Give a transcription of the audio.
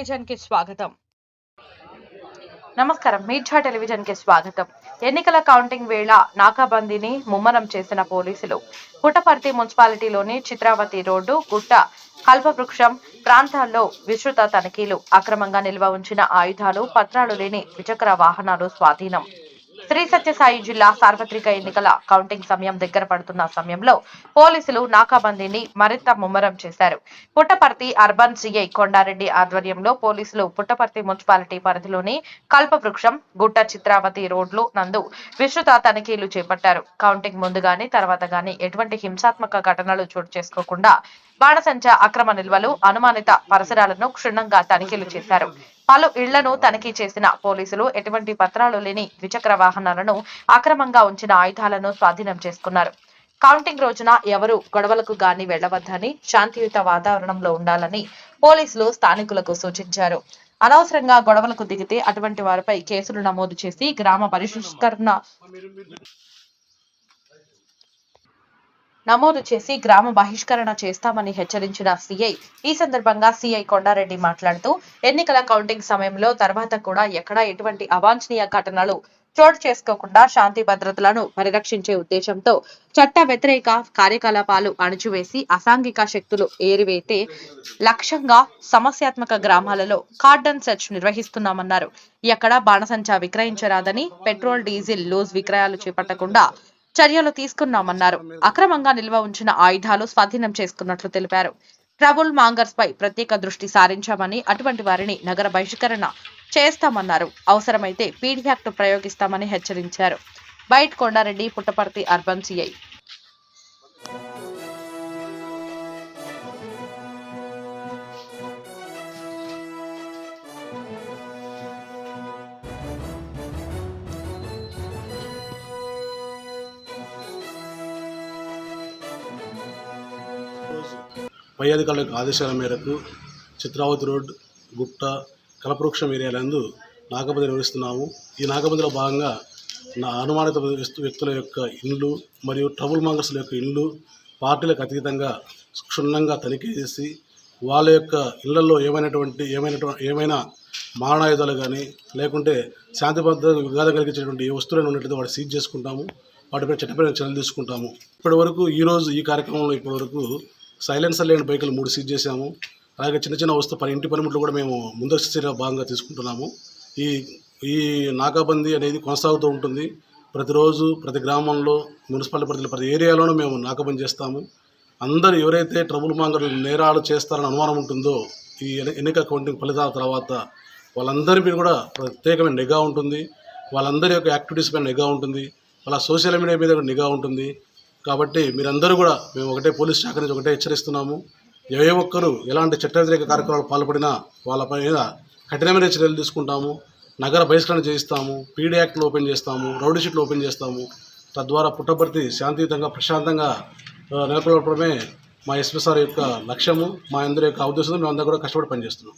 టెలివిజన్కి స్వాగతం. నమస్కారం. మీర్జా టెలివిజన్కి స్వాగతం. ఎన్నికల కౌంటింగ్ వేళ నాకాబందీని ముమ్మరం చేసిన పోలీసులు. పుట్టపర్తి మున్సిపాలిటీలోని చిత్రావతి రోడ్డు గుట్ట కల్పవృక్షం ప్రాంతాల్లో విస్తృత తనిఖీలు. అక్రమంగా నిల్వ ఉంచిన ఆయుధాలు పత్రాలు లేని ద్విచక్ర వాహనాలు స్వాధీనం. శ్రీ సత్యసాయి జిల్లా సార్వత్రిక ఎన్నికల కౌంటింగ్ సమయం దగ్గర పడుతున్న సమయంలో పోలీసులు నాకాబందీని మరింత ముమ్మరం చేశారు. పుట్టపర్తి అర్బన్ సిఐ కొండారెడ్డి ఆధ్వర్యంలో పోలీసులు పుట్టపర్తి మున్సిపాలిటీ పరిధిలోని కల్పవృక్షం గుట్ట చిత్రావతి రోడ్లు నందు విస్తృత తనిఖీలు చేపట్టారు. కౌంటింగ్ ముందు గాని తర్వాత గాని ఎటువంటి హింసాత్మక ఘటనలు చోటు చేసుకోకుండా బాణసంచ అక్రమ నిల్వలు అనుమానిత పరిసరాలను క్షుణ్ణంగా తనిఖీలు చేశారు. పలు ఇళ్ళను తనిఖీ చేసిన పోలీసులు ఎటువంటి పత్రాలు లేని ద్విచక్ర వాహనాలను అక్రమంగా ఉంచిన ఆయుధాలను స్వాధీనం చేసుకున్నారు. కౌంటింగ్ రోజున ఎవరు గొడవలకు గాని వెళ్ళవద్దని శాంతియుత వాతావరణంలో ఉండాలని పోలీసులు స్థానికులకు సూచించారు. అనవసరంగా గొడవలకు దిగితే అటువంటి వారిపై కేసులు నమోదు చేసి గ్రామ పరిష్కరణ నమోదు చేసి గ్రామ బహిష్కరణ చేస్తామని హెచ్చరించిన సీఐ. ఈ సందర్భంగా సీఐ కొండారెడ్డి మాట్లాడుతూ ఎన్నికల కౌంటింగ్ సమయంలో తర్వాత కూడా ఎక్కడా ఎటువంటి అవాంఛనీయ ఘటనలు చోటు చేసుకోకుండా శాంతి భద్రతలను పరిరక్షించే ఉద్దేశంతో చట్ట వ్యతిరేక కార్యకలాపాలు అణచివేసి అసాంఘిక శక్తులు ఏరివేతే లక్ష్యంగా సమస్యాత్మక గ్రామాలలో కార్డన్ సెర్చ్ నిర్వహిస్తున్నామన్నారు. ఎక్కడ బాణసంచా విక్రయించరాదని పెట్రోల్ డీజిల్ లూజ్ విక్రయాలు చేపట్టకుండా చర్యలు తీసుకున్నామన్నారు. అక్రమంగా నిల్వ ఉంచిన ఆయుధాలు స్వాధీనం చేసుకున్నట్లు తెలిపారు. ట్రబుల్ మాంగర్స్ పై ప్రత్యేక దృష్టి సారించామని అటువంటి వారిని నగర బహిష్కరణ చేస్తామన్నారు. అవసరమైతే పీడీ యాక్ట్ ప్రయోగిస్తామని హెచ్చరించారు. Byte Kondareddy Puttaparthi urban CI. పై అధికారుల యొక్క ఆదేశాల మేరకు చిత్రావతి రోడ్ గుట్ట కలపవృక్షం ఏరియాలందు నాగపతి నిర్వహిస్తున్నాము. ఈ నాగపతిలో భాగంగా నా అనుమానిత వ్యక్తుల యొక్క ఇండ్లు మరియు ట్రబుల్ మాంగర్స్ల యొక్క ఇండ్లు పార్టీలకు అతీతంగా క్షుణ్ణంగా తనిఖీ చేసి వాళ్ళ యొక్క ఇళ్ళలో ఏమైనటువంటి ఏమైనా ఏమైనా మారణాయుధాలు కానీ లేకుంటే శాంతి భద్రత విఘాతం కలిగించేటువంటి ఏ వస్తువులను ఉన్నట్లయితే వాటి సీజ్ చేసుకుంటాము. వాటిపై చట్టపరమైన చర్యలు తీసుకుంటాము. ఇప్పటి వరకు ఈరోజు ఈ కార్యక్రమంలో ఇప్పటి వరకు సైలెన్సర్ లేని బైకులు మూడు సీజ్ చేశాము. అలాగే చిన్న చిన్న వస్తువు పని ఇంటి పనిముట్లు కూడా మేము ముందస్తు చర్య భాగంగా తీసుకుంటున్నాము. ఈ ఈ నాకాబందీ అనేది కొనసాగుతూ ఉంటుంది. ప్రతిరోజు ప్రతి గ్రామంలో మున్సిపాలిటీ పరిధిలో ప్రతి ఏరియాలోనూ మేము నాకాబందీ చేస్తాము. అందరూ ఎవరైతే ట్రబుల్ మాంగర్ నేరాలు చేస్తారని అనుమానం ఉంటుందో ఈ ఎన్నిక కౌంటింగ్ ఫలితాల తర్వాత వాళ్ళందరి మీద కూడా ప్రత్యేకమైన నిఘా ఉంటుంది. వాళ్ళందరి యొక్క యాక్టివిటీస్ పైన నిఘా ఉంటుంది. వాళ్ళ సోషల్ మీడియా మీద కూడా నిఘా ఉంటుంది. కాబట్టి మీరందరూ కూడా మేము ఒకటే పోలీస్ శాఖ నుంచి ఒకటే హెచ్చరిస్తున్నాము. ఏ ఒక్కరు ఎలాంటి చట్ట వ్యతిరేక కార్యక్రమాలు పాల్పడినా వాళ్ళపై మీద కఠినమైన చర్యలు తీసుకుంటాము. నగర బహిష్కరణ చేయిస్తాము. పీడీ యాక్ట్లు ఓపెన్ చేస్తాము. రౌడీ షీట్లు ఓపెన్ చేస్తాము. తద్వారా పుట్టపర్తి శాంతియుతంగా ప్రశాంతంగా నెలకొల్పడమే మా ఎస్పీ సార్ యొక్క లక్ష్యము. మా అందరి యొక్క ఉద్దేశం మేము అందరూ కూడా కష్టపడి పనిచేస్తున్నాం.